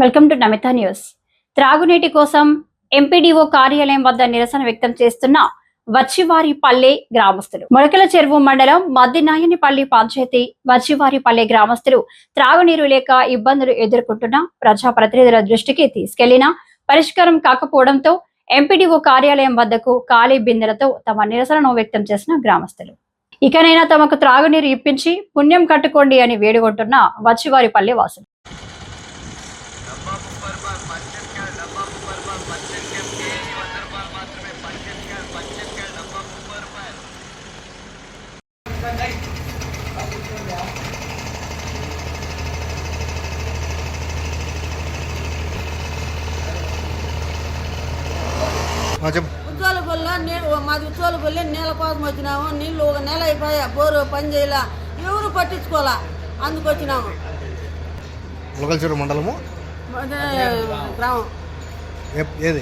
Welcome to Namitha news. త్రాగునీటి కోసం MPDO కార్యాలయం వద్ద నిరసన వ్యక్తం చేస్తున్న వచ్చివారిపల్లె గ్రామస్తులు. మొలకల చెరువు మండలం మద్దినాయనిపల్లి పంచాయతీ వచ్చివారిపల్లె గ్రామస్తులు త్రాగునీరు లేక ఇబ్బందులు ఎదుర్కొంటున్న ప్రజాప్రతినిధుల దృష్టికి తీసుకెళ్ళినా పరిష్కారం కాకపోవడంతో ఎంపీడీఓ కార్యాలయం వద్దకు ఖాళీ బిందెలతో తమ నిరసనను వ్యక్తం చేసిన గ్రామస్తులు. ఇకనైనా తమకు త్రాగునీరు ఇప్పించి పుణ్యం కట్టుకోండి అని వేడుకుంటున్న వచ్చివారిపల్లె వాసులు. పల్లె నీళ్ళు మాది ఉజ్జోల పల్లె నీళ్ళ కోసం వచ్చినాము. నీళ్ళు ఒక నెల అయిపోయా. బోరు పని చేయలే. ఎవరు పట్టించుకోలే? అందుకు వచ్చినాము. మండలము? అదే గ్రామం. ఏ- ఏది?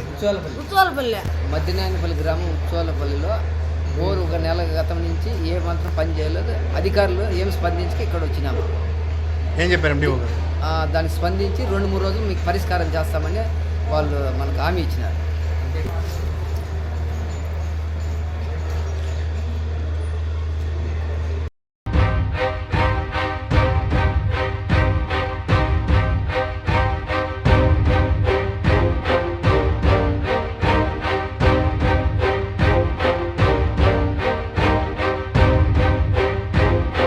ఉజ్జోల పల్లె మధ్యనాయనపల్లి గ్రామం ఉత్సవాలపల్లిలో బోరు ఒక నెల గతం నుంచి ఏ మాత్రం పని చేయలేదు. అధికారులు ఏం స్పందించి ఇక్కడ వచ్చినాము. ఏం చెప్పారు ఆ, దానికి స్పందించి రెండు మూడు రోజులు మీకు పరిష్కారం చేస్తామని వాళ్ళు మనకు హామీ ఇచ్చినారు.